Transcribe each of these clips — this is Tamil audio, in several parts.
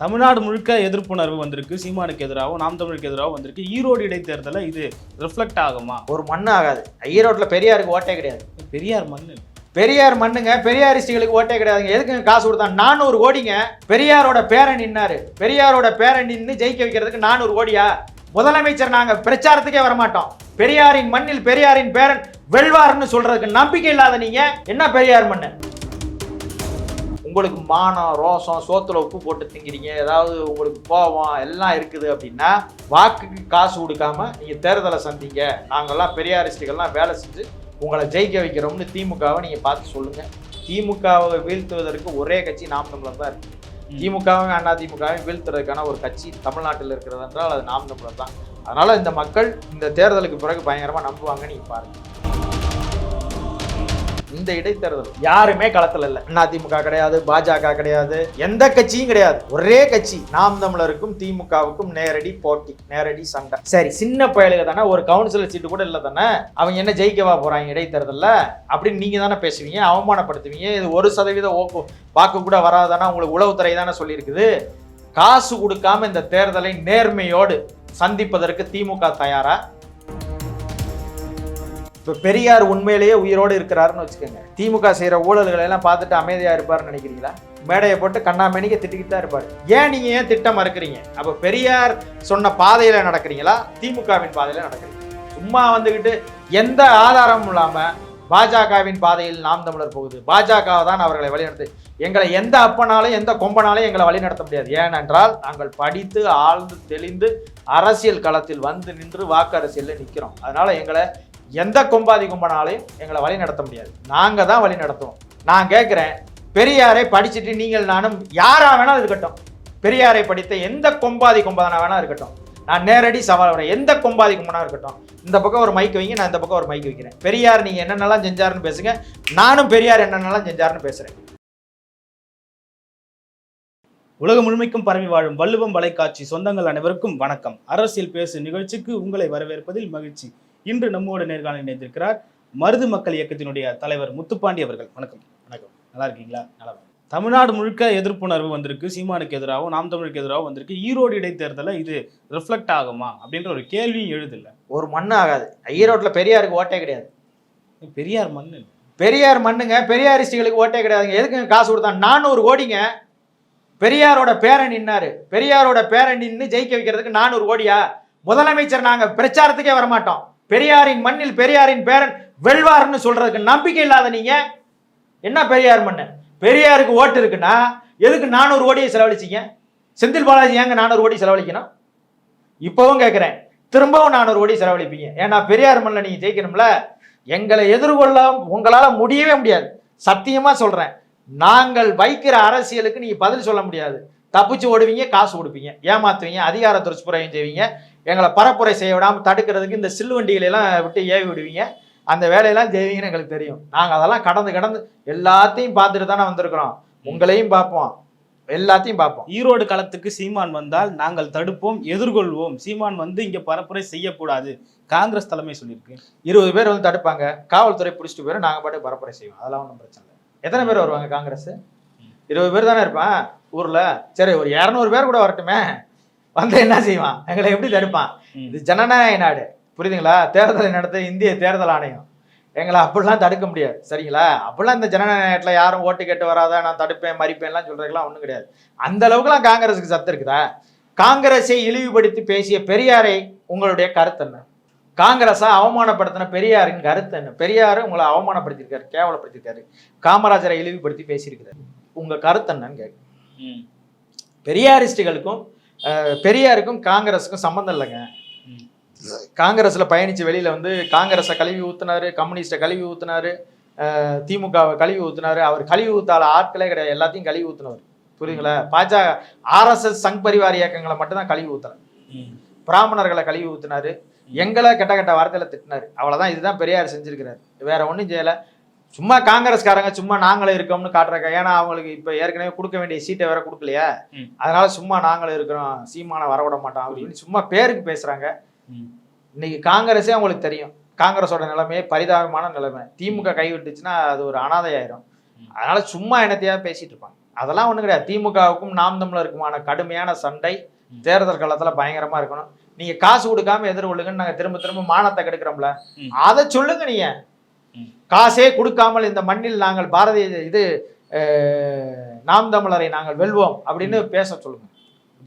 தமிழ்நாடு முழுக்க எதிர்ப்புணர்வு வந்திருக்கு சீமானுக்கு எதிராகவும் நாம் தமிழுக்கு எதிராகவும் வந்திருக்கு. ஈரோடு இடைத்தேர்தலில் இது ரிஃப்ளெக்ட் ஆகுமா? ஒரு மண்ணு ஆகாது. ஈரோட்டில் பெரியாருக்கு ஓட்டே கிடையாது. பெரியார் மண்ணு. பெரியார் மண்ணுங்க பெரியாரிஸ்டுகளுக்கு ஓட்டே கிடையாதுங்க. எதுக்குங்க காசு கொடுத்தா நானூறு கோடிங்க பெரியாரோட பேரன் நின்னாரு. பெரியாரோட பேரன் நின்று ஜெயிக்க வைக்கிறதுக்கு நானூறு கோடியா? முதலமைச்சர் நாங்க பிரச்சாரத்துக்கே வரமாட்டோம். பெரியாரின் மண்ணில் பெரியாரின் பேரன் வெல்வார்னு சொல்றதுக்கு நம்பிக்கை இல்லாத நீங்க என்ன பெரியார் மண்ணு? உங்களுக்கு மானம் ரோசம் சோத்துல உப்பு போட்டு திங்கிறீங்க ஏதாவது உங்களுக்கு கோபம் எல்லாம் இருக்குது அப்படின்னா வாக்குக்கு காசு கொடுக்காம நீங்க தேர்தலை சந்திங்க. நாங்கெல்லாம் பெரியாரிஸ்டுகள்லாம் வேலை செஞ்சு உங்களை ஜெயிக்க வைக்கிறோம்னு திமுகவை நீங்க பார்த்து சொல்லுங்க. திமுகவை வீழ்த்துவதற்கு ஒரே கட்சி நாம் தமிழர் தான் இருக்கு. திமுகவும் அண்ணா திமுகவும் வீழ்த்துறதுக்கான ஒரு கட்சி தமிழ்நாட்டில் இருக்கிறது என்றால் அது நாம் தமிழர் தான். அதனால இந்த மக்கள் இந்த தேர்தலுக்கு பிறகு பயங்கரமா நம்புவாங்க நீங்க பாருங்க. இந்த இடைத்தேர்தல் யாருமே களத்துல இல்ல. அதிமுக கிடையாது பாஜக கிடையாது எந்த கட்சியும் கிடையாது. ஒரே கட்சி நாம் தமிழருக்கும் திமுகவுக்கும் நேரடி போட்டி நேரடி சண்டை. சரி சின்ன பயலுக தானே ஒரு கவுன்சிலர் சீட்டு கூட இல்லை தானே அவங்க என்ன ஜெயிக்கவா போறாங்க இடைத்தேர்தல்ல? அப்படின்னு நீங்க தானே பேசுவீங்க அவமானப்படுத்துவீங்க இது ஒரு சதவீத ஓக்கு வாக்கு கூட வராதானா உங்களுக்கு உளவுத்துறை தானே சொல்லியிருக்குது. காசு கொடுக்காம இந்த தேர்தலை நேர்மையோடு சந்திப்பதற்கு திமுக தயாரா? இப்போ பெரியார் உண்மையிலேயே உயிரோடு இருக்கிறாருன்னு வச்சுக்கோங்க. திமுக செய்கிற ஊழல்களை எல்லாம் பார்த்துட்டு அமைதியாக இருப்பாருன்னு நினைக்கிறீங்களா? மேடையை போட்டு கண்ணாமணிக்க திட்டிக்கிட்டு தான் இருப்பார். ஏன் நீங்கள் ஏன் திட்டம் மறுக்கிறீங்க? அப்போ பெரியார் சொன்ன பாதையில் நடக்கிறீங்களா? திமுகவின் பாதையில் நடக்கிறீங்க சும்மா வந்துக்கிட்டு எந்த ஆதாரமும் இல்லாமல் பாஜகவின் பாதையில் நாம் தமிழர் போகுது. பாஜக தான் அவர்களை வழிநடத்து. எங்களை எந்த அப்பனாலும் எந்த கொம்பனாலும் எங்களை வழிநடத்த முடியாது. ஏனென்றால் நாங்கள் படித்து ஆழ்ந்து தெளிந்து அரசியல் களத்தில் வந்து நின்று வாக்கு அரசியலில் நிற்கிறோம் அதனால் எங்களை எந்த கொம்பாதி கும்பனாலையும் எங்களை வழி நடத்த முடியாது. நாங்கள் தான் வழி நடத்துவோம். நான் கேட்குறேன் பெரியாரை படிச்சுட்டு நீங்கள் நானும் யாராக வேணாலும் இருக்கட்டும். பெரியாரை படித்த எந்த கொம்பாதி கொம்பாதனா வேணா இருக்கட்டும். நான் நேரடி சவால் வரேன் எந்த கொம்பாதி கும்பனாக இருக்கட்டும். இந்த பக்கம் ஒரு மைக் வைங்க நான் இந்த பக்கம் ஒரு மைக் வைக்கிறேன். பெரியார் நீங்கள் என்னென்னலாம் செஞ்சாருன்னு பேசுங்க. நானும் பெரியார் என்னென்னலாம் செஞ்சாருன்னு பேசுகிறேன் உலகம் முழுமைக்கும் பரவி வாழும் வள்ளுவம் வலைக்காட்சி சொந்தங்கள் அனைவருக்கும் வணக்கம். அரசியல் பேசு நிகழ்ச்சிக்கு உங்களை வரவேற்பதில் மகிழ்ச்சி. இன்று நம்மோடு நேர்காணல் இணைந்திருக்கிறார் மருது மக்கள் இயக்கத்தினுடைய தலைவர் முத்துப்பாண்டி அவர்கள். வணக்கம். வணக்கம். நல்லா இருக்கீங்களா நல்லா தமிழ்நாடு முழுக்க எதிர்ப்புணர்வு வந்திருக்கு. சீமானுக்கு எதிராகவும் நாம் தமிழுக்கு எதிராகவும் வந்திருக்கு. ஈரோடு இடைத்தேர்தலில் இது ரிஃப்ளெக்ட் ஆகுமா அப்படின்ற ஒரு கேள்வியும் எழுதில்ல. ஒரு மண்ணு ஆகாது. ஈரோட்டில் பெரியாருக்கு ஓட்டே கிடையாது. பெரியார் மண்ணு பெரியார் மண்ணுங்க. பெரியாரிஸ்டுகளுக்கு ஓட்டே கிடையாதுங்க. எதுக்குங்க காசு கொடுத்தா நானூறு கோடிங்க. பெரியாரோட பேரன் நின்னாரு. பெரியாரோட பேரன் நின்று ஜெயிக்க வைக்கிறதுக்கு நானூறு கோடியா? முதலமைச்சர் நாங்க பிரச்சாரத்துக்கே வரமாட்டோம். பெரியாரின் மண்ணில் பெரியாரின் பேரன் வெல்வார்னு சொல்றதுக்கு நம்பிக்கை இல்லாத நீங்க என்ன பெரியார் மண்ணு பெரியாருக்கு ஓட்டு இருக்குன்னா எதுக்கு நானூறு கோடியை செலவழிச்சிங்க? செந்தில் பாலாஜி ஏங்க நானூறு கோடி செலவழிக்கணும்? இப்பவும் கேட்குறேன் திரும்பவும் நானூறு கோடி செலவழிப்பீங்க. ஏன்னா பெரியார் மண்ணில் நீங்கள் ஜெயிக்கணும்ல. எங்களை எதிர்கொள்ள உங்களால் முடியவே முடியாது. சத்தியமாக சொல்கிறேன் நாங்கள் வைக்கிற அரசியலுக்கு நீங்கள் பதில் சொல்ல முடியாது. தப்பிச்சு ஓடுவீங்க காசு கொடுப்பீங்க ஏமாத்துவீங்க அதிகார துஷ்பிரயோகம் செய்வீங்க எங்களை பரப்புரை செய்ய விடாமல் தடுக்கிறதுக்கு இந்த சில்லு வண்டிகளெல்லாம் விட்டு ஏவி விடுவீங்க. அந்த வேலையெல்லாம் செய்வீங்கன்னு எங்களுக்கு தெரியும். நாங்கள் அதெல்லாம் கடந்து கடந்து எல்லாத்தையும் பார்த்துட்டு தானே வந்திருக்கிறோம். உங்களையும் பார்ப்போம். எல்லாத்தையும் பார்ப்போம். ஈரோடு களத்துக்கு சீமான் வந்தால் நாங்கள் தடுப்போம் எதிர்கொள்வோம். சீமான் வந்து இங்க பரப்புரை செய்யக்கூடாது. காங்கிரஸ் தலைமை சொல்லியிருக்கு. இருபது பேர் வந்து தடுப்பாங்க. காவல்துறை பிடிச்சிட்டு போயிடும் நாங்கள் பாட்டு பரப்புரை செய்வோம். அதெல்லாம் ஒன்றும் பிரச்சனை இல்லை. எத்தனை பேர் வருவாங்க காங்கிரஸ்? இருபது பேர் தானே இருப்பான் ஊரில். சரி ஒரு இரநூறு பேர் கூட வரட்டுமே. வந்து என்ன செய்வான்? எங்களை எப்படி தடுப்பான். இது ஜனநாயக நாடு. புரியுதுங்களா? தேர்தலை நடத்த இந்திய தேர்தல் ஆணையம். எங்களை அப்படிலாம் தடுக்க முடியாது. சரிங்களா? அப்படிலாம் இந்த ஜனநாயக நாட்டில் யாரும் ஓட்டு கேட்டு வராத நான் தடுப்பேன் மறிப்பேன்லாம் சொல்றதுக்கெல்லாம் ஒன்றும் கிடையாது. அந்த அளவுக்குலாம் காங்கிரஸுக்கு சத்து இருக்குதா? காங்கிரஸை இழிவுபடுத்தி பேசிய பெரியாரை உங்களுடைய கருத்து என்ன? காங்கிரஸை அவமானப்படுத்தின பெரியாரின் கருத்து என்ன? பெரியார் உங்களை அவமானப்படுத்தியிருக்காரு கேவலப்படுத்தியிருக்காரு. காமராஜரை இழிவுபடுத்தி பேசியிருக்கிறாரு. உங்க கருத்து என்னன்னு கேட்கு. பெரியாரிஸ்டுகளுக்கும் பெரியாருக்கும் காங்கிரஸுக்கும் சம்மந்தம் இல்லைங்க. காங்கிரஸ்ல பயணிச்சு வெளியில வந்து காங்கிரஸை கழுவி ஊத்துனாரு கம்யூனிஸ்டை கழுவி ஊத்துனாரு அஹ், திமுகவை கழுவி ஊத்துனாரு. அவர் கழுவி ஊத்தால ஆட்களே கிடையாது. எல்லாத்தையும் கழுவி ஊத்துனவர். புரியுதுங்களா? பாஜக ஆர்எஸ்எஸ் சங் பரிவார இயக்கங்களை மட்டும் தான் கழுவி ம். பிராமணர்களை கழுவி ஊத்துனாரு. எங்களை கெட்ட கெட்ட வார்த்தையில திட்டினாரு. அவ்வளவுதான். இதுதான் பெரியார் செஞ்சிருக்கிறாரு. வேற ஒண்ணும் செய்யல. சும்மா காங்கிரஸ்காரங்க சும்மா நாங்களே இருக்கோம்னு காட்டுறாங்க ஏன்னா அவங்களுக்கு இப்ப ஏற்கனவே கொடுக்க வேண்டிய சீட்டை வேற கொடுக்கலையா. அதனால சும்மா நாங்களே இருக்கிறோம். சீமானை வரவிட மாட்டோம் அப்படின்னு சும்மா பேருக்கு பேசுறாங்க. இன்னைக்கு காங்கிரஸே அவங்களுக்கு தெரியும். காங்கிரஸோட நிலைமையே பரிதாபமான நிலைமை. திமுக கைவிட்டுச்சுன்னா அது ஒரு அனாதை ஆயிரும் அதனால சும்மா என்னத்தையாவது பேசிட்டு இருப்பாங்க. அதெல்லாம் ஒண்ணும் கிடையாது. திமுகவுக்கும் நாம் தமிழருக்குமான கடுமையான சண்டை. தேர்தல் காலத்துல பயங்கரமா இருக்கணும். நீங்க காசு கொடுக்காம எதிர்கொள்ளுங்கன்னு நாங்க திரும்ப திரும்ப மானத்தை கெடுக்கிறோம்ல. அதை சொல்லுங்க நீங்க. காசே கொடுக்காமல் இந்த மண்ணில் நாங்கள் பாரதிய இது நாம் தமிழரை நாங்கள் வெல்வோம் அப்படின்னு பேச சொல்லுங்க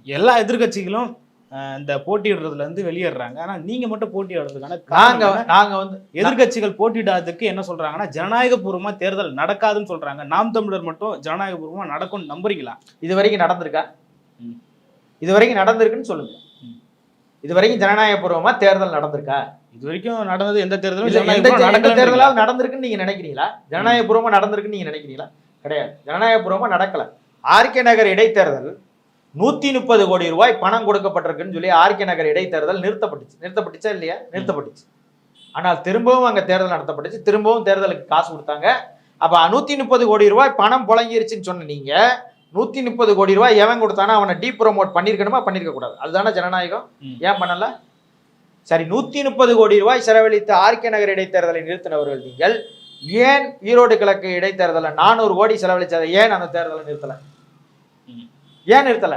எல்லா எதிர்க்கட்சிகளும் அஹ், இந்த போட்டியிடுறதுல இருந்து வெளியேறாங்க ஆனா நீங்க மட்டும் போட்டியிடுறதுக்கான நாங்க காரணம் என்ன? நாங்க வந்து எதிர்க்கட்சிகள் போட்டியிடாததுக்கு என்ன சொல்றாங்கன்னா ஜனநாயகபூர்வமா தேர்தல் நடக்காதுன்னு சொல்றாங்க நாம் தமிழர் மட்டும் ஜனநாயகபூர்வமா நடக்கும்னு நம்புறீங்களா இது வரைக்கும் நடந்திருக்கா. இது வரைக்கும் நடந்திருக்குன்னு சொல்லுங்க ம். இது வரைக்கும் ஜனநாயகபூர்வமா தேர்தல் நடந்திருக்கா? இது வரைக்கும் நடந்தது எந்த தேர்தலும் எந்த தேர்தலாவது நடந்திருக்குன்னு நீங்க நினைக்கிறீங்களா? ஜனநாயகபூர்வமா நடந்திருக்குன்னு நீங்க நினைக்கிறீங்களா? கிடையாது. ஜனநாயகபூர்வமா நடக்கல. ஆர்கே நகர் இடைத்தேர்தல் நூத்தி முப்பது கோடி ரூபாய் பணம் கொடுக்கப்பட்டிருக்குன்னு சொல்லி ஆர்கே நகர் இடைத்தேர்தல் நிறுத்தப்பட்டுச்சு. நிறுத்தப்பட்டுச்சா இல்லையா? நிறுத்தப்பட்டுச்சு. ஆனால் திரும்பவும் அங்க தேர்தல் நடத்தப்பட்டுச்சு. திரும்பவும் தேர்தலுக்கு காசு கொடுத்தாங்க. அப்ப நூத்தி முப்பது கோடி ரூபாய் பணம் புழங்கிருச்சுன்னு சொன்ன நீங்க நூத்தி முப்பது கோடி ரூபாய் எவன் கொடுத்தானோ அவனை டீ ப்ரோமோட் பண்ணிருக்கணுமா? பண்ணிருக்க கூடாது. அதுதானே ஜனநாயகம். ஏன் பண்ணல? சரி நூத்தி முப்பது கோடி ரூபாய் செலவழித்து ஆர்கே நகர் இடைத்தேர்தலை நிறுத்தினவர்கள் நீங்கள். ஏன் ஈரோடு கிழக்கு இடைத்தேர்தலை நானூறு கோடி செலவழிச்சதை ஏன் அந்த தேர்தலை நிறுத்தல. ஏன் நிறுத்தல?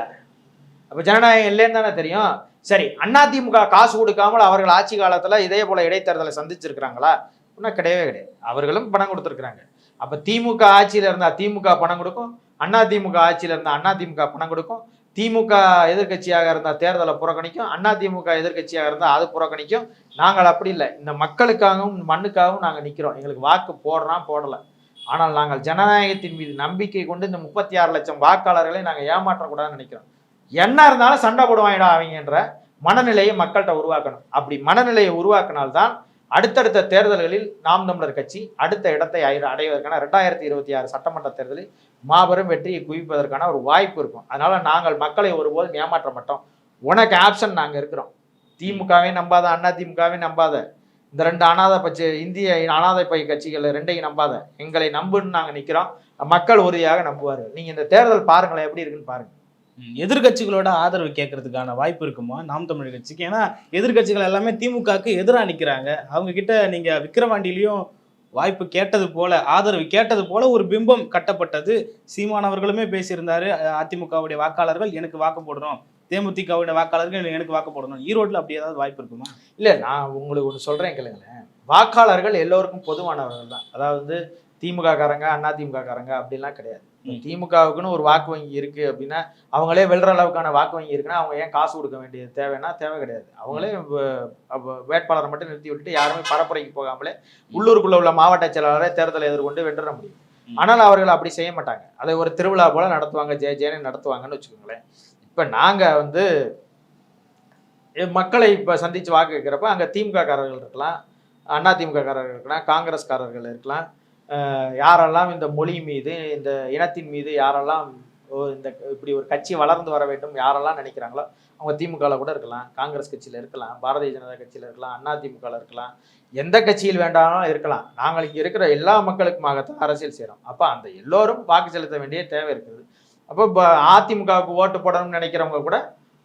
அப்ப ஜனநாயகம் இல்லைன்னு தானே தெரியும். சரி அதிமுக காசு கொடுக்காமல் அவர்கள் ஆட்சி காலத்துல இதே போல இடைத்தேர்தலை சந்திச்சிருக்கிறாங்களா? இன்னும் கிடையவே கிடையாது. அவர்களும் பணம் கொடுத்துருக்குறாங்க. அப்ப திமுக ஆட்சியில இருந்தா திமுக பணம் கொடுக்கும்? அதிமுக ஆட்சியில் இருந்தால் அதிமுக பணம் கொடுக்கும். திமுக எதிர்க்கட்சியாக இருந்தால் தேர்தலை புறக்கணிக்கும். அதிமுக எதிர்க்கட்சியாக இருந்தால் அது புறக்கணிக்கும். நாங்கள் அப்படி இல்லை. இந்த மக்களுக்காகவும் மண்ணுக்காகவும் நாங்கள் நிற்கிறோம் எங்களுக்கு வாக்கு போடுறான் போடலை. ஆனால் நாங்கள் ஜனநாயகத்தின் மீது நம்பிக்கை கொண்டு இந்த முப்பத்தி ஆறு லட்சம் வாக்காளர்களை நாங்கள் ஏமாற்றக்கூடாதுன்னு நினைக்கிறோம். என்ன இருந்தாலும் சண்டை போடுவாங்கடா அவங்கன்ற மனநிலையை மக்கள்கிட்ட உருவாக்கணும். அப்படி மனநிலையை உருவாக்கினால்தான் அடுத்தடுத்த தேர்தல்களில் நாம் தமிழர் கட்சி அடுத்த இடத்தை அடைவதற்கான ரெண்டாயிரத்தி இருபத்தி ஆறு சட்டமன்ற தேர்தலில் மாபெரும் வெற்றியை குவிப்பதற்கான ஒரு வாய்ப்பு இருக்கும். அதனால நாங்கள் மக்களை ஒருபோதும் ஏமாற்ற மாட்டோம். உனக்கு ஆப்ஷன் நாங்கள் இருக்கிறோம். திமுகவே நம்பாத அண்ணா திமுகவே நம்பாத. இந்த ரெண்டு அனாதை பட்ச இந்திய அனாதை பை கட்சிகள் ரெண்டையும் நம்பாத. எங்களை நம்புன்னு நாங்கள் நிற்கிறோம் மக்கள் உறுதியாக நம்புவார்கள். நீங்கள் இந்த தேர்தல் பாருங்களேன் எப்படி இருக்குன்னு பாருங்கள் எதிர்கட்சிகளோட எதிர்க்கட்சிகளோட ஆதரவு கேட்கறதுக்கான வாய்ப்பு இருக்குமா? நாம் தமிழர் கட்சிக்கு. ஏன்னா எதிர்க்கட்சிகள் எல்லாமே திமுகவுக்கு எதிராக நிற்கிறாங்க அவங்க கிட்ட நீங்க விக்கிரவாண்டிலையும் வாய்ப்பு கேட்டது போல ஆதரவு கேட்டது போல ஒரு பிம்பம் கட்டப்பட்டது. சீமானவர்களுமே பேசியிருந்தாரு. அதிமுகவுடைய வாக்காளர்கள் எனக்கு வாக்கு போடுறோம் தேமுதிகவுடைய வாக்காளர்கள் எனக்கு வாக்கு போடணும். ஈரோட்ல அப்படி ஏதாவது வாய்ப்பு இருக்குமா? இல்லை நான் உங்களுக்கு ஒன்று சொல்கிறேன் கேளுங்களேன். வாக்காளர்கள் எல்லோருக்கும் பொதுவானவர்கள் தான். அதாவது திமுக காரங்க அண்ணா திமுக காரங்க அப்படிலாம் கிடையாது. திமுகவுக்குன்னு ஒரு வாக்கு வங்கி இருக்கு அப்படின்னா அவங்களே வெல்ற அளவுக்கான வாக்கு வங்கி இருக்குன்னா அவங்க ஏன் காசு கொடுக்க வேண்டியது தேவைன்னா தேவை கிடையாது. அவங்களே வேட்பாளரை மட்டும் நிறுத்தி விட்டுட்டு யாருமே பரப்புரைக்கு போகாமலே உள்ளூருக்குள்ள உள்ள மாவட்ட செயலாளரை தேர்தலை எதிர்கொண்டு வென்ற முடியும். ஆனால் அவர்கள் அப்படி செய்ய மாட்டாங்க. அதை ஒரு திருவிழா போல நடத்துவாங்க ஜெய ஜெயன்னு நடத்துவாங்கன்னு வச்சுக்கோங்களேன். இப்போ நாங்கள் வந்து மக்களை இப்போ சந்திச்சு வாக்கு கேட்குறப்ப அங்கே திமுக காரர்கள் இருக்கலாம் அண்ணா திமுக காரர்கள் இருக்கலாம் காங்கிரஸ்காரர்கள் இருக்கலாம் யாரெல்லாம் இந்த மொழி மீது இந்த இனத்தின் மீது யாரெல்லாம் ஓ, இந்த இப்படி ஒரு கட்சி வளர்ந்து வர வேண்டும் யாரெல்லாம் நினைக்கிறாங்களோ அவங்க திமுகவில் கூட இருக்கலாம் காங்கிரஸ் கட்சியில் இருக்கலாம் பாரதிய ஜனதா கட்சியில் இருக்கலாம் அண்ணா திமுகவில் இருக்கலாம் எந்த கட்சியில் வேண்டாலும் இருக்கலாம். நாங்கள் இங்கே இருக்கிற எல்லா மக்களுக்குமாகத்தான் அரசியல் செய்கிறோம் அப்போ அந்த எல்லோரும் வாக்கு செலுத்த வேண்டிய தேவை இருக்குது. அப்போ இப்போ அதிமுகவுக்கு ஓட்டு போடணும்னு நினைக்கிறவங்க கூட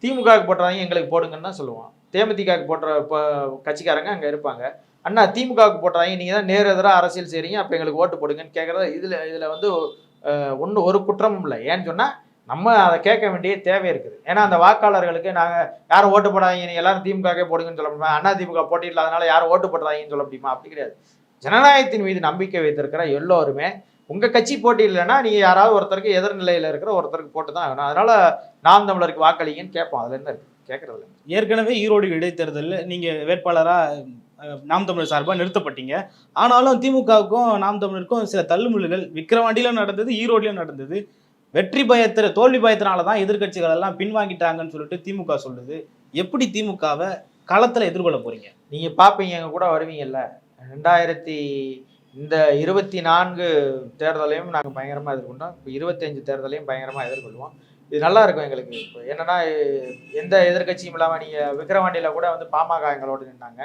திமுகவுக்கு போட்டுறாங்க எங்களுக்கு போடுங்கன்னு தான் சொல்லுவோம். தேமுதிகவுக்கு போடுற இப்போ கட்சிக்காரங்க அங்கே இருப்பாங்க. அண்ணா திமுகவுக்கு போட்டுறாங்க நீங்கள் தான் நேர் எதிராக அரசியல் செய்கிறீங்க அப்போ எங்களுக்கு ஓட்டு போடுங்கன்னு கேட்குறது இதில் இதில் வந்து ஒன்று ஒரு குற்றமும் இல்லை. ஏன்னு சொன்னால் நம்ம அதை கேட்க வேண்டிய தேவை இருக்குது. ஏன்னா அந்த வாக்காளர்களுக்கு நாங்கள் யாரும் ஓட்டு போடாதீங்க. நீங்கள் எல்லாரும் திமுகவே போடுங்கன்னு சொல்ல முடியுமா? அண்ணா திமுக போட்டியில் யாரும் ஓட்டு போடுறாங்கன்னு சொல்ல முடியுமா? அப்படி கிடையாது. ஜனநாயகத்தின் மீது நம்பிக்கை வைத்திருக்கிற எல்லோருமே உங்கள் கட்சி போட்டி இல்லைன்னா நீங்கள் யாராவது ஒருத்தருக்கு எதிர்நிலையில் இருக்கிற ஒருத்தருக்கு போட்டு தான் ஆகணும். அதனால் நாம் தமிழருக்கு வாக்களிங்கன்னு கேட்போம். அதில் என்ன இருக்குது கேட்குறது ஏற்கனவே ஈரோடு இடைத்தேர்தலில் நீங்கள் வேட்பாளராக நாம் தமிழர் சார்பாக நிறுத்தப்பட்டீங்க. ஆனாலும் திமுகவுக்கும் நாம் தமிழருக்கும் சில தள்ளுமுள்ளுகள் விக்கிரவாண்டியிலும் நடந்தது ஈரோட்லையும் நடந்தது. வெற்றி பயத்திர தோல்வி பயத்தினால தான் எதிர்க்கட்சிகள் எல்லாம் பின்வாங்கிட்டாங்கன்னு சொல்லிட்டு திமுக சொல்லுது. எப்படி திமுகவை களத்தில் எதிர்கொள்ள போறீங்க? நீங்கள் பார்ப்பீங்க எங்கள் கூட வருவீங்கல்ல. ரெண்டாயிரத்தி இந்த இருபத்தி நான்கு தேர்தலையும் நாங்கள் பயங்கரமாக எதிர்கொண்டோம். இப்போ இருபத்தஞ்சு தேர்தலையும் பயங்கரமாக எதிர்கொள்வோம். இது நல்லா இருக்கும் எங்களுக்கு. இப்போ என்னன்னா எந்த எதிர்க்கட்சியும் இல்லாமல் நீங்கள் விக்கிரவாண்டியில் கூட வந்து பாமக எங்களோட நின்னாங்க.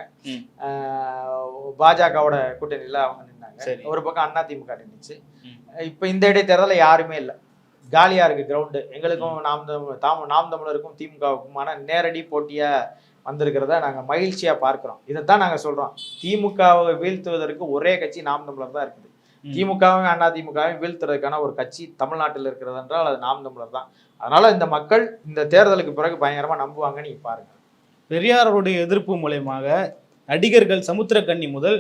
பாஜகவோட கூட்டணியில் அவங்க நின்னாங்க. ஒரு பக்கம் அதிமுக நின்றுச்சு ம். இப்போ இந்த இடைத்தேர்தலில் யாருமே இல்லை. காலியாக இருக்குது கிரவுண்டு. எங்களுக்கும் நாம் தாம் நாம் தமிழருக்கும் திமுகவுக்குமான நேரடி போட்டியாக வந்திருக்கிறத நாங்கள் மகிழ்ச்சியாக பார்க்குறோம். இதைத்தான் நாங்கள் சொல்கிறோம் திமுகவை வீழ்த்துவதற்கு ஒரே கட்சி நாம் தமிழர் தான் இருக்குது. திமுகவும் அண்ணா திமுகவும் வீழ்த்துறதுக்கான ஒரு கட்சி தமிழ்நாட்டில் இருக்கிறது என்றால் அது நாம் தமிழர் தான். அதனால இந்த மக்கள் இந்த தேர்தலுக்கு பிறகு பயங்கரமா நம்புவாங்க நீங்க பாருங்க. பெரியாருடைய எதிர்ப்பு மூலயமாக நடிகர்கள் சமுத்திரக்கன்னி முதல்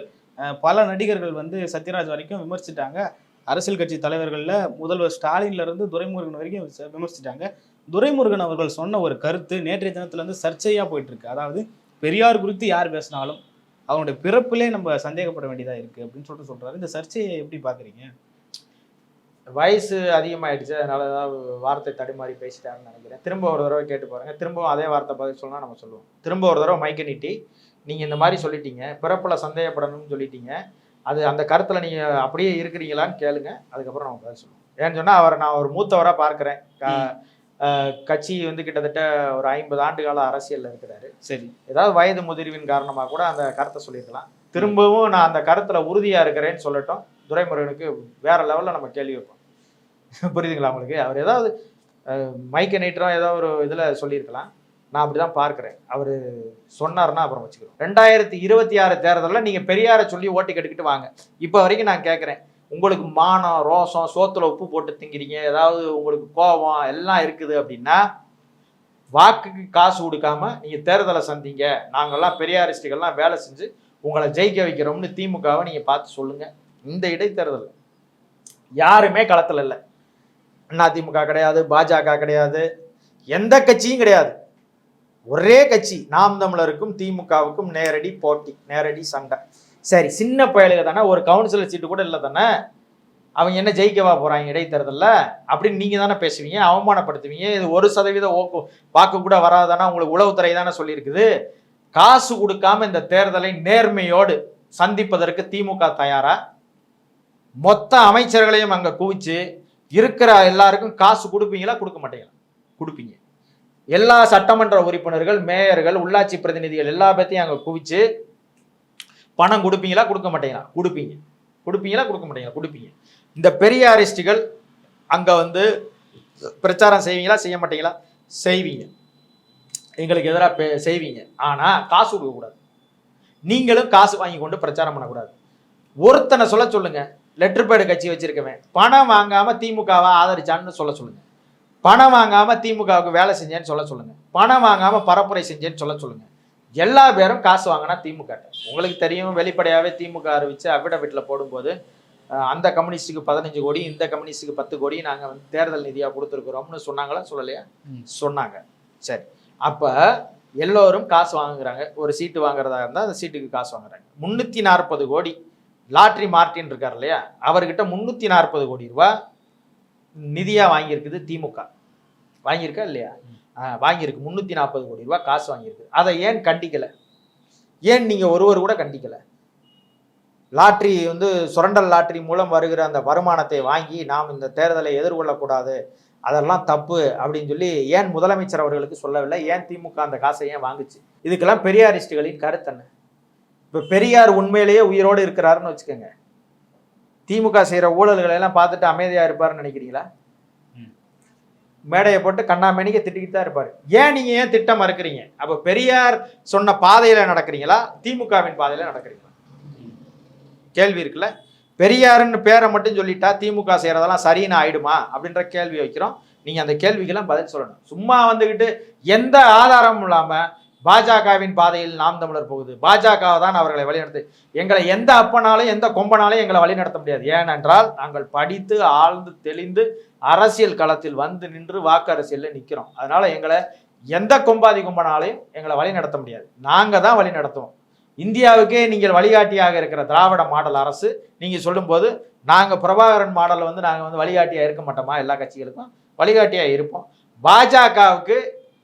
பல நடிகர்கள் வந்து சத்யராஜ் வரைக்கும் விமர்சிட்டாங்க அரசியல் கட்சி தலைவர்கள்ல முதல்வர் ஸ்டாலின்ல இருந்து துரைமுருகன் வரைக்கும் விமர்சிட்டாங்க துரைமுருகன் அவர்கள் சொன்ன ஒரு கருத்து நேற்றைய தினத்துல இருந்து சர்ச்சையா போயிட்டு இருக்கு. அதாவது பெரியார் குறித்து யார் பேசினாலும் அவனுடைய பிறப்பிலே நம்ம சந்தேகப்பட வேண்டியதா இருக்கு அப்படின்னு சொல்லிட்டு சொல்றாரு. இந்த சர்ச்சையை எப்படி பாக்குறீங்க? வயசு அதிகமாயிடுச்சு. அதனால ஏதாவது வார்த்தை தடுமாறி பேசிட்டாருன்னு நினைக்கிறேன். திரும்ப ஒரு தடவை கேட்டு பாருங்க. திரும்பவும் அதே வார்த்தை பதில் சொன்னா நம்ம சொல்லுவோம். திரும்ப ஒரு தடவை மைக்க நீட்டி நீங்க இந்த மாதிரி சொல்லிட்டீங்க. பிறப்புல சந்தேகப்படணும்னு சொல்லிட்டீங்க. அது அந்த கருத்துல நீங்க அப்படியே இருக்கிறீங்களான்னு கேளுங்க. அதுக்கப்புறம் நம்ம பதில் சொல்லுவோம். ஏன்னு சொன்னா அவரை நான் ஒரு மூத்தவரா பார்க்கிறேன். கட்சி வந்து கிட்டத்தட்ட ஒரு ஐம்பது ஆண்டு கால அரசியல்ல இருக்கிறாரு. சரி. ஏதாவது வயது முதிர்வின் காரணமாக கூட அந்த கருத்தை சொல்லியிருக்கலாம். திரும்பவும் நான் அந்த கருத்துல உறுதியா இருக்கிறேன்னு சொல்லட்டும் துரைமுருகனுக்கு வேற லெவல்ல நம்ம கேள்வி வைப்போம். புரியுதுங்களா உங்களுக்கு? அவர் ஏதாவது மைக்க நீட்டுறோம் ஏதோ ஒரு இதுல சொல்லியிருக்கலாம். நான் அப்படிதான் பார்க்கிறேன். அவர் சொன்னாருன்னா அப்புறம் வச்சுக்கிறோம். ரெண்டாயிரத்தி இருபத்தி ஆறு தேர்தலில் நீங்க பெரியாரை சொல்லி ஓட்டு கட்டுக்கிட்டு வாங்க. இப்போ வரைக்கும் நான் கேட்குறேன் உங்களுக்கு மானம் ரோசம் சோத்துல உப்பு போட்டு திங்கிறீங்க ஏதாவது உங்களுக்கு கோபம் எல்லாம் இருக்குது அப்படின்னா வாக்குக்கு காசு கொடுக்காம நீங்க தேர்தலை சந்திங்க. நாங்கெல்லாம் பெரியாரிஸ்டுகள்லாம் வேலை செஞ்சு உங்களை ஜெயிக்க வைக்கிறோம்னு திமுகவை நீங்க பார்த்து சொல்லுங்க. இந்த இடைத்தேர்தல். யாருமே களத்துல இல்லை. அதிமுக கிடையாது பாஜக கிடையாது எந்த கட்சியும் கிடையாது. ஒரே கட்சி நாம் தமிழருக்கும் திமுகவுக்கும் நேரடி போட்டி நேரடி சண்டை. சரி சின்ன பயலுக தானே ஒரு கவுன்சிலர் சீட்டு கூட இல்லை தானே? அவங்க என்ன ஜெயிக்கவா போகிறாங்க இடைத்தேர்தலில்? அப்படின்னு நீங்கள் தானே பேசுவீங்க அவமானப்படுத்துவீங்க. இது ஒரு சதவீத ஓக்கு வாக்கு கூட வராதானா உங்களுக்கு உளவுத்துறை தானே சொல்லியிருக்குது. காசு கொடுக்காம இந்த தேர்தலை நேர்மையோடு சந்திப்பதற்கு திமுக தயாரா? மொத்த அமைச்சர்களையும் அங்கே குவிச்சு இருக்கிற எல்லாருக்கும் காசு கொடுப்பீங்களா கொடுக்க மாட்டீங்களா? கொடுப்பீங்க. எல்லா சட்டமன்ற உறுப்பினர்கள் மேயர்கள் உள்ளாட்சி பிரதிநிதிகள் எல்லா பேர்த்தையும் அங்கே குவிச்சு பணம் கொடுப்பீங்களா? கொடுக்க மாட்டீங்களா? கொடுப்பீங்க. கொடுப்பீங்களா? கொடுக்க மாட்டீங்களா? கொடுப்பீங்க. இந்த பெரியாரிஸ்டுகள் அங்கே வந்து பிரச்சாரம் செய்வீங்களா? செய்ய மாட்டீங்களா? செய்வீங்க. எங்களுக்கு எதிராக செய்வீங்க. ஆனால் காசு கொடுக்கக்கூடாது. நீங்களும் காசு வாங்கி கொண்டு பிரச்சாரம் பண்ணக்கூடாது. ஒருத்தனை சொல்ல சொல்லுங்க. லெட்டர் பேடு கட்சி வச்சிருக்கவன். பணம் வாங்காமல் திமுகவை ஆதரிச்சான்னு சொல்ல சொல்லுங்க. பணம் வாங்காமல் திமுகவுக்கு வேலை செஞ்சேன்னு சொல்ல சொல்லுங்க. பணம் வாங்காமல் பரப்புரை செஞ்சேன்னு சொல்ல சொல்லுங்க. எல்லா பேரும் காசு வாங்கினா திமுக உங்களுக்கு தெரியும் வெளிப்படையாவே திமுக அறிவிச்சு அஃபிடவிட்ல போடும்போது அந்த கம்யூனிஸ்டுக்கு பதினஞ்சு கோடி இந்த கம்யூனிஸ்டுக்கு பத்து கோடி நாங்க வந்து தேர்தல் நிதியா கொடுத்துருக்குறோம்னு சொன்னாங்களா? சொல்லலையா. சொன்னாங்க. சரி. அப்ப எல்லோரும் காசு வாங்குறாங்க. ஒரு சீட்டு வாங்குறதா இருந்தா அந்த சீட்டுக்கு காசு வாங்குறாங்க. முன்னூத்தி நாற்பது கோடி. லாட்ரி மார்ட்டின் இருக்கார் இல்லையா? அவர்கிட்ட முன்னூத்தி நாற்பது கோடி ரூபாய் நிதியா வாங்கியிருக்குது திமுக. வாங்கியிருக்கா இல்லையா? வாங்கியிருக்கு. முந்நூற்றி நாற்பது கோடி ரூபா காசு வாங்கியிருக்கு. அதை ஏன் கண்டிக்கலை? ஏன் நீங்கள் ஒருவர் கூட கண்டிக்கலை? லாட்ரி வந்து சுரண்டல் லாட்ரி மூலம் வருகிற அந்த வருமானத்தை வாங்கி நாம் இந்த தேர்தலை எதிர்கொள்ளக்கூடாது. அதெல்லாம் தப்பு அப்படின்னு சொல்லி ஏன் முதலமைச்சர் அவர்களுக்கு சொல்லவில்லை? ஏன் திமுக அந்த காசை ஏன் வாங்குச்சு? இதுக்கெல்லாம் பெரியாரிஸ்டுகளின் கருத்து என்ன? இப்போ பெரியார் உண்மையிலேயே உயிரோடு இருக்கிறாருன்னு வச்சுக்கோங்க. திமுக செய்கிற ஊழல்களை எல்லாம் பார்த்துட்டு அமைதியாக இருப்பாருன்னு நினைக்கிறீங்களா? மேடையை போட்டு கண்ணாமணிக்க திட்டிக்கிட்டு தான் இருப்பார். ஏன் நீங்கள் ஏன் திட்டம் மறுக்கிறீங்க? அப்போ பெரியார் சொன்ன பாதையில் நடக்கிறீங்களா? திமுகவின் பாதையில் நடக்கிறீங்களா? கேள்வி இருக்குல்ல? பெரியாருன்னு பேரை மட்டும் சொல்லிட்டா திமுக செய்கிறதெல்லாம் சரின்னு ஆயிடுமா? அப்படின்ற கேள்வி வைக்கிறோம். நீங்கள் அந்த கேள்விக்கெல்லாம் பதில் சொல்லணும். சும்மா வந்துக்கிட்டு எந்த ஆதாரமும் இல்லாமல் பாஜகவின் பாதையில் நாம் தமிழர் போகுது. பாஜக தான் அவர்களை வழிநடத்து. எங்களை எந்த அப்பனாலும் எந்த கொம்பனாலும் எங்களை வழிநடத்த முடியாது. ஏனென்றால் நாங்கள் படித்து ஆழ்ந்து தெளிந்து அரசியல் களத்தில் வந்து நின்று வாக்கு அரசியலில் நிற்கிறோம் அதனால எங்களை எந்த கொம்பாதி கொம்பனாலையும் எங்களை வழி நடத்த முடியாது. நாங்கள் தான் வழி நடத்துவோம். இந்தியாவுக்கே நீங்கள் வழிகாட்டியாக இருக்கிற திராவிட மாடல் அரசு நீங்கள் சொல்லும்போது நாங்கள் பிரபாகரன் மாடலில் வந்து நாங்கள் வந்து வழிகாட்டியாக இருக்க மாட்டோமா? எல்லா கட்சிகளுக்கும் வழிகாட்டியாக இருப்போம். பாஜகவுக்கு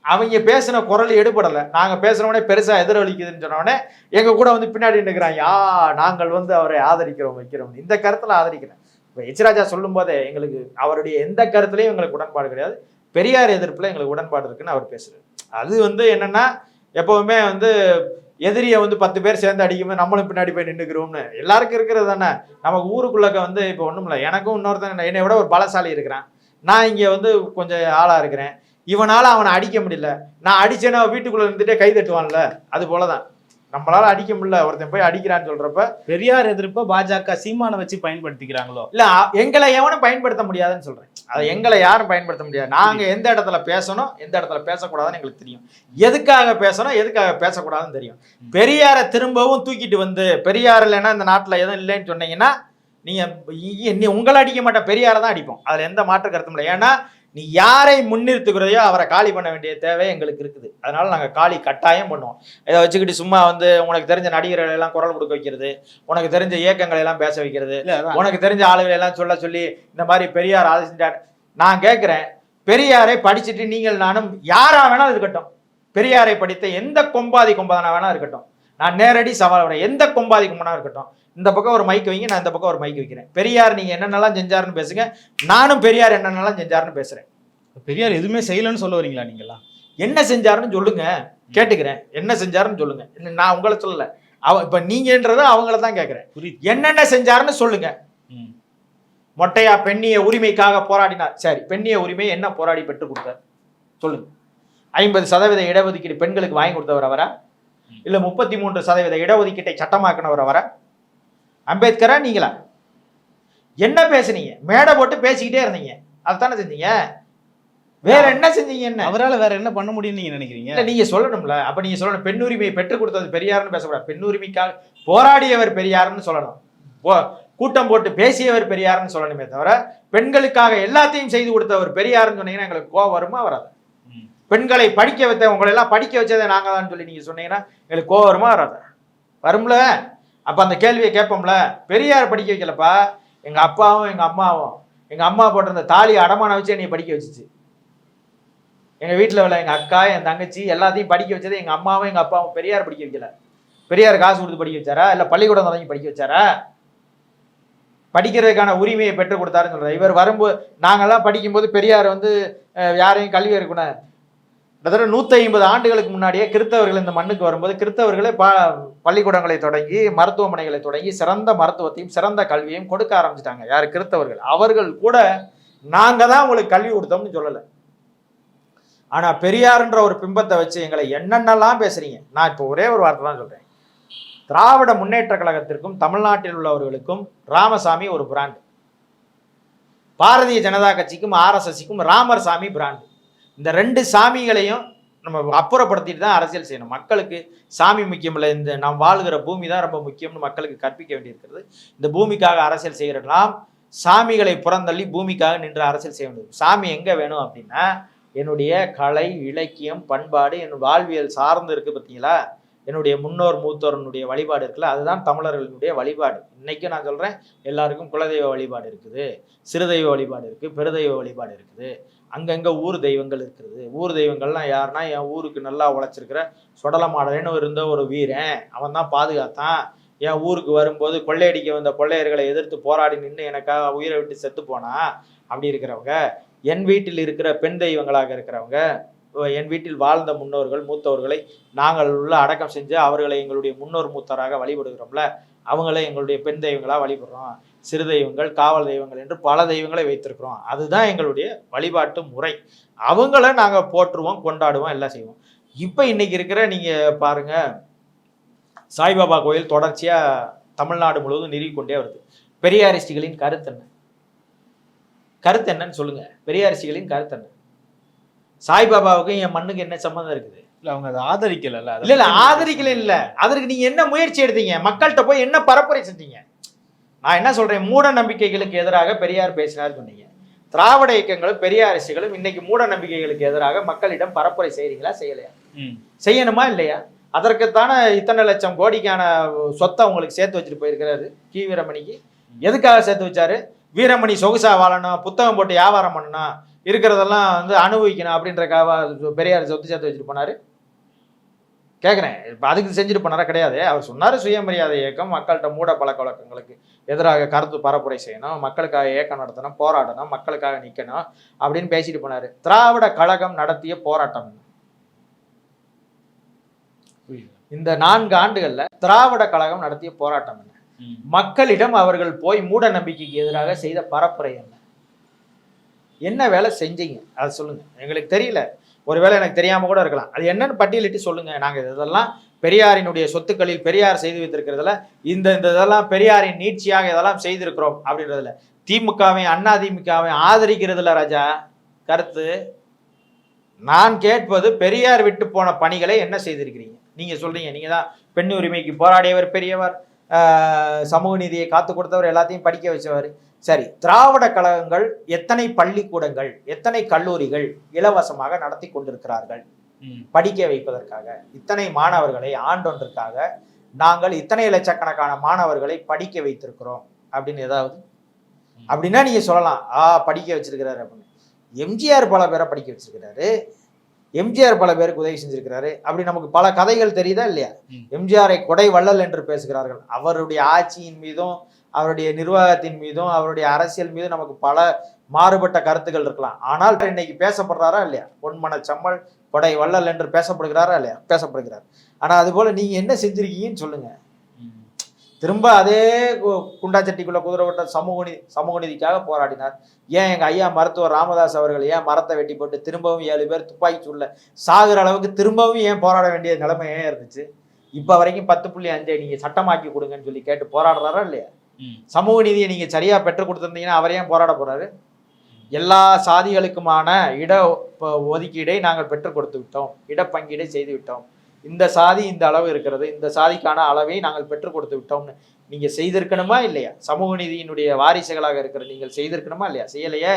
அவங்க பேசின குரல் எடுபடலை. நாங்கள் பேசுனவனே பெருசாக எதிரொலிக்குதுன்னு சொன்னவனே எங்கள் கூட வந்து பின்னாடி நிற்கிறான் யா நாங்கள் வந்து அவரை ஆதரிக்கிறோம் வைக்கிறோம் இந்த கருத்தில் ஆதரிக்கிறேன். இப்போ எச்ராஜா சொல்லும் போதே எங்களுக்கு அவருடைய எந்த கருத்துலையும் எங்களுக்கு உடன்பாடு கிடையாது. பெரியார் எதிர்ப்பில் எங்களுக்கு உடன்பாடு இருக்குன்னு அவர் பேசுகிறார் அது வந்து என்னென்னா எப்போவுமே வந்து எதிரியை வந்து பத்து பேர் சேர்ந்து அடிக்கும்போது நம்மளும் பின்னாடி போய் நின்றுக்கிறோம்னு எல்லாருக்கும் இருக்கிறது தானே. நமக்கு ஊருக்குள்ளக்க வந்து இப்போ ஒன்றும் இல்லை எனக்கும் இன்னொருத்தன் என்னை விட ஒரு பலசாலி இருக்கிறான். நான் இங்கே வந்து கொஞ்சம் ஆளாக இருக்கிறேன். இவனால அவனை அடிக்க முடியல. நான் அடிச்சேன்னா வீட்டுக்குள்ள இருந்துட்டே கை தட்டுவான்ல. அது போலதான். நம்மளால அடிக்க முடியல. ஒருத்தன் போய் அடிக்கிறான்னு சொல்றப்ப பெரியார் எதிர்ப்ப பாஜக சீமானை வச்சு பயன்படுத்திக்கிறாங்களோ? இல்ல எங்களை எவனும் பயன்படுத்த முடியாதுன்னு சொல்றேன். அதை எங்களை யாரும் பயன்படுத்த முடியாது. நாங்க எந்த இடத்துல பேசணும் எந்த இடத்துல பேசக்கூடாதுன்னு எங்களுக்கு தெரியும். எதுக்காக பேசணும் எதுக்காக பேசக்கூடாதுன்னு தெரியும். பெரியாரை திரும்பவும் தூக்கிட்டு வந்து பெரியார் இல்லைன்னா இந்த நாட்டுல எதுவும் இல்லைன்னு சொன்னீங்கன்னா நீங்க நீ உங்களை அடிக்க மாட்டேன் பெரியாரை தான் அடிப்போம். அதுல எந்த மாற்று கருத்தும் இல்லை. ஏன்னா நீ யாரை முன்னிறுத்துக்கிறதையோ அவரை காலி பண்ண வேண்டிய தேவை எங்களுக்கு இருக்குது. அதனால நாங்க காலி கட்டாயம் பண்ணுவோம். இதை வச்சுக்கிட்டு சும்மா வந்து உனக்கு தெரிஞ்ச நடிகர்களை எல்லாம் குரல் கொடுக்க வைக்கிறது உனக்கு தெரிஞ்ச இயக்கங்களை எல்லாம் பேச வைக்கிறது உனக்கு தெரிஞ்ச ஆளுகளை எல்லாம் சொல்ல சொல்லி இந்த மாதிரி பெரியார் ஆலோசிச்சார் நான் கேட்கிறேன் பெரியாரை படிச்சுட்டு நீங்கள் நானும் யாரா வேணாலும் இருக்கட்டும். பெரியாரை படித்த எந்த கொம்பாதி கொம்பாதனா வேணா இருக்கட்டும். நான் நேரடி சவால் விட எந்த கொம்பாதி கொம்பனா இருக்கட்டும். இந்த பக்கம் ஒரு மைக் வைங்க நான் இந்த பக்கம் ஒரு மைக் வைக்கிறேன். பெரியார் நீங்க என்னென்னலாம் செஞ்சாருன்னு பேசுங்க. நானும் பெரியார் என்னென்னலாம் செஞ்சாருன்னு பேசுறேன். பெரியார் எதுவுமே செய்யலன்னு சொல்ல வரீங்களா நீங்களா என்ன செஞ்சாருன்னு சொல்லுங்க. கேட்டுக்கிறேன். என்ன செஞ்சாருன்னு சொல்லுங்க. நான் உங்களை சொல்லல. அவ இப்ப நீங்கன்றத அவங்கள தான் கேட்கிறேன் என்னென்ன செஞ்சாருன்னு சொல்லுங்க. மொட்டையா பெண்ணிய உரிமைக்காக போராடினார். சரி பெண்ணிய உரிமை என்ன போராடி பெற்றுக் கொடுத்தார்? சொல்லுங்க. ஐம்பது சதவீத இடஒதுக்கீடு பெண்களுக்கு வாங்கி கொடுத்தவர் அவரா? இல்ல முப்பத்தி மூன்று சதவீத இடஒதுக்கீட்டை சட்டமாக்கினவர் அவரா அம்பேத்கரா நீங்களா? என்ன பேசுனீங்க? மேடை போட்டு பேசிக்கிட்டே இருந்தீங்க. அதுதானே செஞ்சீங்க? வேற என்ன செஞ்சீங்க என்ன? அவரால வேற என்ன பண்ண முடியும்னு நீங்க நினைக்கிறீங்க? இல்ல நீங்க சொல்லணும்ல. அப்ப நீங்க சொல்லணும். பெண் உரிமையை பெற்றுக் கொடுத்தது பெரியார்னு பேசக்கூடாது. பெண் உரிமைக்காக போராடியவர் பெரியார்னு சொல்லணும். கூட்டம் போட்டு பேசியவர் பெரியார்னு சொல்லணுமே தவிர பெண்களுக்காக எல்லாத்தையும் செய்து கொடுத்தவர் பெரியார்னு சொன்னீங்கன்னா எங்களுக்கு கோவம் வருமா வராது. பெண்களை படிக்க வைத்த உங்களை எல்லாம் படிக்க வச்சதை நாங்க தான் சொல்லி நீங்க சொன்னீங்கன்னா எங்களுக்கு கோவம் வருமா வராது. வரும்ல? அப்ப அந்த கேள்வியை கேட்போம்ல? பெரியார் படிக்க வைக்கலப்பா. எங்க அப்பாவும் எங்க அம்மாவும் எங்க அம்மா போட்டிருந்த தாலி அடமான வச்சு என்னை படிக்க வச்சுச்சு. எங்க வீட்டில் உள்ள எங்க அக்கா என் தங்கச்சி எல்லாத்தையும் படிக்க வச்சது எங்க அம்மாவும் எங்க அப்பாவும் பெரியார் படிக்க வைக்கல. பெரியார் காசு கொடுத்து படிக்க வச்சாரா? இல்ல பள்ளிக்கூடம் தொடங்கி படிக்க வச்சாரா? படிக்கிறதுக்கான உரிமையை பெற்றுக் கொடுத்தாருன்னு சொல்றாரு இவர் வரும்போது நாங்கெல்லாம் படிக்கும்போது பெரியார் வந்து யாரையும் கல்வி இருக்கணும் கிட்டத்தட்ட நூற்றி ஐம்பது ஆண்டுகளுக்கு முன்னாடியே கிறித்தவர்கள் இந்த மண்ணுக்கு வரும்போது கிறித்தவர்களே ப பள்ளிக்கூடங்களை தொடங்கி மருத்துவமனைகளை தொடங்கி சிறந்த மருத்துவத்தையும் சிறந்த கல்வியையும் கொடுக்க ஆரம்பிச்சிட்டாங்க. யார்? கிறித்தவர்கள். அவர்கள் கூட நாங்கள் தான் உங்களுக்கு கல்வி கொடுத்தோம்னு சொல்லலை. ஆனால் பெரியாருன்ற ஒரு பிம்பத்தை வச்சு எங்களை என்னென்னலாம் பேசுறீங்க? நான் இப்போ ஒரே ஒரு வார்த்தை தான் சொல்கிறேன் திராவிட முன்னேற்ற கழகத்திற்கும் தமிழ்நாட்டில் உள்ளவர்களுக்கும் ராமசாமி ஒரு பிராண்டு பாரதிய ஜனதா கட்சிக்கும் ஆர்எஸ்எஸ்க்கும் ராமர் சாமி பிராண்டு இந்த ரெண்டு சாமிகளையும் நம்ம அப்புறப்படுத்திட்டு தான் அரசியல் செய்யணும். மக்களுக்கு சாமி முக்கியம் இல்லை. இந்த நாம் வாழ்கிற பூமி தான் ரொம்ப முக்கியம்னு மக்களுக்கு கற்பிக்க வேண்டியிருக்கிறது. இந்த பூமிக்காக அரசியல் செய்கிற நாம் சாமிகளை புறந்தள்ளி பூமிக்காக நின்று அரசியல் செய்ய வேண்டியது சாமி எங்கே வேணும் அப்படின்னா என்னுடைய கலை இலக்கியம் பண்பாடு என் வாழ்வியல் சார்ந்து இருக்குது பார்த்தீங்களா? என்னுடைய முன்னோர் மூத்தோரனுடைய வழிபாடு இருக்குல்ல அதுதான் தமிழர்களுடைய வழிபாடு. இன்னைக்கு நான் சொல்கிறேன் எல்லாருக்கும் குலதெய்வ வழிபாடு இருக்குது. சிறுதெய்வ வழிபாடு இருக்குது பெருதெய்வ வழிபாடு இருக்குது. அங்கங்கே ஊர் தெய்வங்கள் இருக்கிறது ஊர் தெய்வங்கள்லாம் யாருன்னா என் ஊருக்கு நல்லா உழைச்சிருக்கிற சொடலமாடன்னு இருந்த ஒரு வீரன். அவன் தான் பாதுகாத்தான். என் ஊருக்கு வரும்போது கொள்ளையடிக்க வந்த கொள்ளையர்களை எதிர்த்து போராடி நின்று எனக்காக உயிரை விட்டு செத்து போனா அப்படி இருக்கிறவங்க என் வீட்டில் இருக்கிற பெண் தெய்வங்களாக இருக்கிறவங்க என் வீட்டில் வாழ்ந்த முன்னோர்கள் மூத்தவர்களை நாங்கள் உள்ள அடக்கம் செஞ்சு அவர்களை எங்களுடைய முன்னோர் மூத்தராக வழிபடுகிறோம்ல அவங்கள எங்களுடைய பெண் தெய்வங்களாக வழிபடுறோம். சிறு தெய்வங்கள் காவல் தெய்வங்கள் என்று பல தெய்வங்களை வைத்திருக்கிறோம். அதுதான் எங்களுடைய வழிபாட்டு முறை. அவங்கள நாங்கள் போற்றுவோம் கொண்டாடுவோம் எல்லாம் செய்வோம். இப்போ இன்னைக்கு இருக்கிற நீங்க பாருங்க சாய்பாபா கோயில் தொடர்ச்சியா தமிழ்நாடு முழுவதும் நிறுவி கொண்டே வருது. பெரியாரிஸ்டிகளின் கருத்து என்ன? கருத்து என்னன்னு சொல்லுங்க. பெரியாரிஸ்டிகளின் கருத்து என்ன? சாய்பாபாவுக்கும் என் மண்ணுக்கு என்ன சம்மந்தம் இருக்குது? இல்ல அவங்க அதை ஆதரிக்கல இல்ல இல்ல ஆதரிக்கல இல்ல. அதற்கு நீங்க என்ன முயற்சி எடுத்தீங்க? மக்கள்கிட்ட போய் என்ன பரப்புரை செஞ்சீங்க? நான் என்ன சொல்றேன்? மூட நம்பிக்கைகளுக்கு எதிராக பெரியார் பேசினார் சொன்னீங்க. திராவிட இயக்கங்களும் பெரியாரிசிகளும் இன்னைக்கு மூட நம்பிக்கைகளுக்கு எதிராக மக்களிடம் பரப்புரை செய்றீங்களா? செய்யலையா? ம். செய்யணுமா இல்லையா? அதற்குத்தான இத்தனை லட்சம் கோடிக்கான சொத்தை உங்களுக்கு சேர்த்து வச்சுட்டு போயிருக்கிறாரு கி. வீரமணிக்கு. எதுக்காக சேர்த்து வச்சாரு? வீரமணி சொகுசா வாழணும் புத்தகம் போட்டு வியாபாரம் பண்ணணும் இருக்கிறதெல்லாம் வந்து அனுபவிக்கணும் அப்படின்றக்காக பெரியார் சொத்து சேர்த்து வச்சுட்டு போனாரு. கேட்குறேன் இப்போ அதுக்கு செஞ்சுட்டு போனாரா? கிடையாது. அவர் சொன்னார் சுயமரியாதை இயக்கம் மக்கள்கிட்ட மூட பழக்க வழக்கங்களுக்கு. எதிராக கருத்து பரப்புரை செய்யணும் மக்களுக்காக இயக்கம் நடத்தணும் போராடணும் மக்களுக்காக நிற்கணும் அப்படின்னு பேசிட்டு போனார். திராவிட கழகம் நடத்திய போராட்டம். இந்த நான்கு ஆண்டுகள்ல திராவிட கழகம் நடத்திய போராட்டம் என்ன. மக்களிடம் அவர்கள் போய் மூட நம்பிக்கைக்கு எதிராக செய்த பரப்புரை என்ன? என்ன வேலை செஞ்சீங்க? அதை சொல்லுங்க. எங்களுக்கு தெரியல. ஒருவேளை எனக்கு தெரியாம கூட இருக்கலாம். அது என்னன்னு பட்டியலிட்டு சொல்லுங்க. நாங்க இதெல்லாம் பெரியாரினுடைய சொத்துக்களில் பெரியார் செய்து வைத்திருக்கிறதுல இந்த இந்த இதெல்லாம் பெரியாரின் நீட்சியாக இதெல்லாம் செய்திருக்கிறோம் அப்படின்றதுல. திமுகவையும் அண்ணா திமுகவையும் ஆதரிக்கிறதுல ராஜா கருத்து நான் கேட்பது பெரியார் விட்டு போன பணிகளை என்ன செய்திருக்கிறீங்க? நீங்க சொல்றீங்க நீங்க தான் பெண் உரிமைக்கு போராடியவர் பெரியவர் சமூக நீதியை காத்து கொடுத்தவர் எல்லாத்தையும் படிக்க வச்சவர். சரி திராவிட கழகங்கள் எத்தனை பள்ளிக்கூடங்கள் எத்தனை கல்லூரிகள் இலவசமாக நடத்தி கொண்டிருக்கிறார்கள்? படிக்க வைப்பதற்காக இத்தனை மாணவர்களை ஆண்டொன்றுக்காக நாங்கள் இத்தனை லட்சக்கணக்கான மாணவர்களை படிக்க வைத்திருக்கிறோம் அப்படின்னு ஏதாவது? அப்படின்னா நீங்க சொல்லலாம் ஆ படிக்க வச்சிருக்கிறாரு அப்படின்னு. எம்ஜிஆர் பல பேரை படிக்க வச்சிருக்கிறாரு. எம்ஜிஆர் பல பேருக்கு உதவி செஞ்சிருக்கிறாரு. அப்படி நமக்கு பல கதைகள் தெரியுதா இல்லையா. எம்ஜிஆரை கொடை வள்ளல் என்று பேசுகிறார்கள். அவருடைய ஆட்சியின் மீதும் அவருடைய நிர்வாகத்தின் மீதும் அவருடைய அரசியல் மீதும் நமக்கு பல மாறுபட்ட கருத்துக்கள் இருக்கலாம். ஆனால் இன்னைக்கு பேசப்படுறாரா இல்லையா? பொன்மன செம்மல் கொடை வள்ளல் என்று பேசப்படுகிறாரா இல்லையா? பேசப்படுகிறார். ஆனா அது போல நீங்க என்ன செஞ்சிருக்கீங்கன்னு சொல்லுங்க. ம். திரும்ப அதே குண்டாச்சட்டிக்குள்ள குதிரை ஓட்ட சமூக நீதி சமூக நீதிக்காக போராடினார். ஏன் எங்க ஐயா மருத்துவர் ராமதாஸ் அவர்கள் ஏன் மரத்தை வெட்டி போட்டு திரும்பவும் ஏழு பேர் துப்பாக்கி சூழ்ல சாகுற அளவுக்கு திரும்பவும் ஏன் போராட வேண்டிய நிலைமை ஏன் இருந்துச்சு? இப்ப வரைக்கும் பத்து புள்ளி அஞ்சை நீங்க சட்டமாக்கி கொடுங்கன்னு சொல்லி கேட்டு போராடுறாரா இல்லையா. சமூக நீதியை நீங்க சரியா பெற்றுக் கொடுத்திருந்தீங்கன்னா அவர் ஏன் போராட போறாரு? எல்லா சாதிகளுக்குமான இட ஒதுக்கீடை நாங்கள் பெற்றுக் கொடுத்து விட்டோம் இடப்பங்கீடை செய்து விட்டோம் இந்த சாதி இந்த அளவு இருக்கிறது. இந்த சாதிக்கான அளவை நாங்கள் பெற்றுக் கொடுத்து விட்டோம்னு நீங்க செய்திருக்கணுமா இல்லையா? சமூக நீதியினுடைய வாரிசுகளாக இருக்கிற நீங்கள் செய்திருக்கணுமா இல்லையா? செய்யலையே.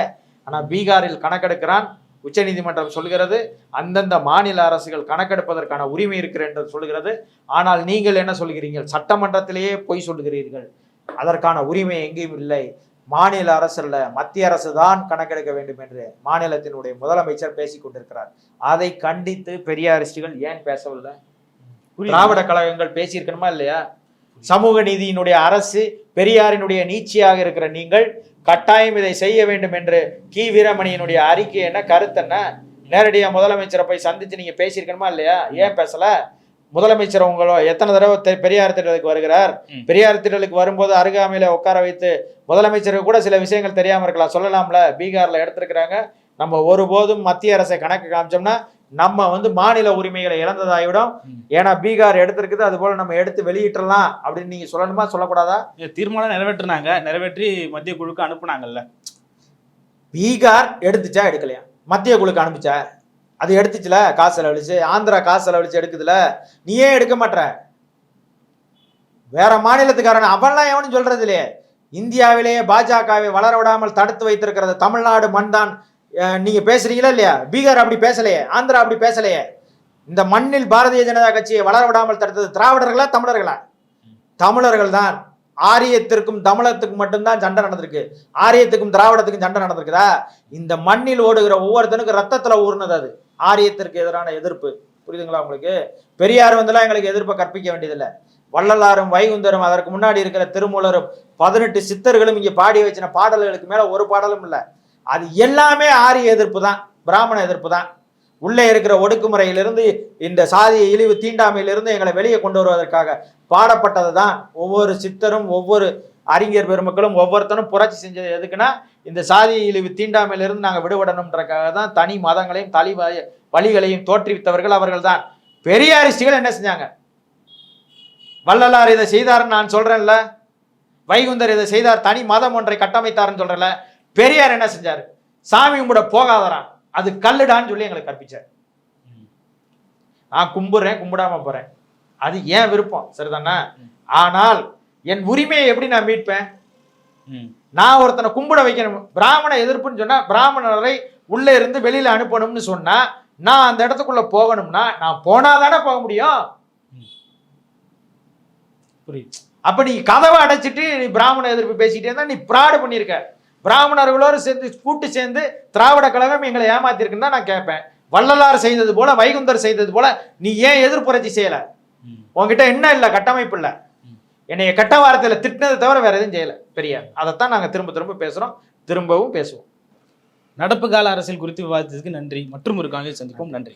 ஆனா பீகாரில் கணக்கெடுக்கிறான். உச்சநீதிமன்றம் சொல்கிறது அந்தந்த மாநில அரசுகள் கணக்கெடுப்பதற்கான உரிமை இருக்கிறது என்று சொல்கிறது. ஆனால் நீங்கள் என்ன சொல்கிறீர்கள்? சட்டமன்றத்திலேயே பொய் சொல்கிறீர்கள். அதற்கான உரிமை எங்கேயும் இல்லை. மாநில அரசு அல்ல மத்திய அரசு தான் கணக்கெடுக்க வேண்டும் என்று மாநிலத்தினுடைய முதலமைச்சர் பேசிக் கொண்டிருக்கிறார். அதை கண்டித்து பெரியாரிஸ்டுகள் ஏன் பேசவில்லை. திராவிட கழகங்கள் பேசியிருக்கணுமா இல்லையா? சமூக நீதியினுடைய அரசு பெரியாரினுடைய நீட்சியாக இருக்கிற நீங்கள் கட்டாயம் இதை செய்ய வேண்டும் என்று கி. வீரமணியினுடைய அறிக்கை என்ன கருத்து என்ன? நேரடியா முதலமைச்சரை போய் சந்திச்சு நீங்க பேசியிருக்கணுமா இல்லையா? ஏன் பேசல? முதலமைச்சர் உங்களோ எத்தனை தடவை பெரியார் திடலுக்கு வருகிறார். பெரியார் திடலுக்கு வரும்போது அருகாமையில உட்கார வைத்து முதலமைச்சருக்கு கூட சில விஷயங்கள் தெரியாம இருக்கலாம். சொல்லலாம்ல பீகார்ல எடுத்திருக்கிறாங்க. நம்ம ஒருபோதும் மத்திய அரசை கணக்கு காமிச்சோம்னா நம்ம வந்து மாநில உரிமைகளை இழந்ததாகிவிடும். ஏன்னா பீகார் எடுத்திருக்குது அது போல நம்ம எடுத்து வெளியிட்டுறலாம் அப்படின்னு நீங்க சொல்லணுமா சொல்லக்கூடாதா? தீர்மானம் நிறைவேற்றினாங்க. நிறைவேற்றி மத்திய குழுக்கு அனுப்புனாங்கல்ல. பீகார் எடுத்துச்சா எடுக்கலையா? மத்திய குழுக்கு அனுப்பிச்சா? அது எடுத்துச்சுல காசு செலவழிச்சு. ஆந்திரா காசு செலவழிச்சு எடுக்குதுல. நீ ஏன் எடுக்க மாட்ற. வேற மாநிலத்துக்காரன் அவன்லாம் எவனும் சொல்றது இல்லையே இந்தியாவிலேயே பாஜகவை வளர விடாமல் தடுத்து வைத்திருக்கிறது தமிழ்நாடு மண் தான் நீங்க பேசுறீங்களா இல்லையா? பீகார் அப்படி பேசலையே ஆந்திரா அப்படி பேசலையே. இந்த மண்ணில் பாரதிய ஜனதா கட்சியை வளர விடாமல் தடுத்தது திராவிடர்களா தமிழர்களா? தமிழர்கள் தான். ஆரியத்திற்கும் தமிழத்துக்கும் மட்டும்தான் சண்டை நடந்திருக்கு. ஆரியத்துக்கும் திராவிடத்துக்கும் சண்டை நடந்திருக்குதா? இந்த மண்ணில் ஓடுகிற ஒவ்வொருத்தனுக்கும் ரத்தத்துல ஊர்னது அது. ஆரியத்திற்கு எதிரான எதிர்ப்பு. புரியுதுங்களா உங்களுக்கு? பெரியார் வந்துலாம் எங்களுக்கு எதிர்ப்பை கற்பிக்க வேண்டியதில்லை. வள்ளலாரும் வைகுந்தரும் அதற்கு முன்னாடி இருக்கிற திருமூலரும் பதினெட்டு சித்தர்களும் இங்கே பாடி வச்சின பாடல்களுக்கு மேலே ஒரு பாடலும் இல்லை. அது எல்லாமே ஆரிய எதிர்ப்பு தான் பிராமண எதிர்ப்பு தான். உள்ளே இருக்கிற ஒடுக்குமுறையிலிருந்து இந்த சாதிய இழிவு தீண்டாமையிலிருந்து எங்களை வெளியே கொண்டு வருவதற்காக பாடப்பட்டது தான் ஒவ்வொரு சித்தரும் ஒவ்வொரு அறிஞர் பெருமக்களும் ஒவ்வொருத்தனும் புரட்சி செஞ்சது எதுக்குன்னா இந்த சாதிய இழிவு தீண்டாமையிலிருந்து நாங்கள் விடுபடணுன்றக்காக தான் தனி மதங்களையும் தனி வழிகளையும் தோற்றுவித்தவர்கள் அவர்கள் தான் பெரியாரிஸ்டுகள் என்ன செஞ்சாங்க? வள்ளலார் இதை செய்தாருன்னு நான் சொல்றேன்ல. வைகுந்தர் இதை செய்தார் தனி மதம் ஒன்றை கட்டமைத்தாருன்னு சொல்றேன்ல. பெரியார் என்ன செஞ்சாரு? சாமி கும்பிட போகாதரான் அது கல்லுடான்னு சொல்லி எங்களுக்கு கற்பிச்சார். நான் கும்பிடுறேன் கும்பிடாம போறேன். அது ஏன் விருப்பம் சரிதானே? ஆனால் என் உரிமையை எப்படி நான் மீட்பேன். நான் ஒருத்தனை கும்பிட வைக்கணும். பிராமண எதிர்ப்புன்னு சொன்னா பிராமணரை உள்ள இருந்து வெளியில அனுப்பணும்னு சொன்னா நான் அந்த இடத்துக்குள்ள போகணும்னா நான் போனாதானே போக முடியும். புரியுது. அப்ப நீ கதவை அடைச்சிட்டு நீ பிராமண எதிர்ப்பு பேசிட்டே இருந்தா நீ பிராடு பண்ணியிருக்க பிராமணர்களோடு சேர்ந்து கூட்டு சேர்ந்து திராவிட கழகம் எங்களை ஏமாத்திருக்குன்னு தான் நான் கேட்பேன். வள்ளலார் செய்தது போல வைகுந்தர் செய்தது போல நீ ஏன் எதிர்ப்புரட்சி செய்யல? ம். உன்கிட்ட என்ன இல்லை? கட்டமைப்பு இல்லை. என்னைய கட்ட வார்த்தையில் திட்டினதை தவிர வேற எதுவும் செய்யலை. பெரியார் அதைத்தான் நாங்கள் திரும்ப திரும்ப பேசுகிறோம் திரும்பவும் பேசுவோம். நடப்பு கால அரசியல் குறித்து விவாதத்துக்கு நன்றி. மற்றும் ஒரு காலையில் சந்திப்போம். நன்றி.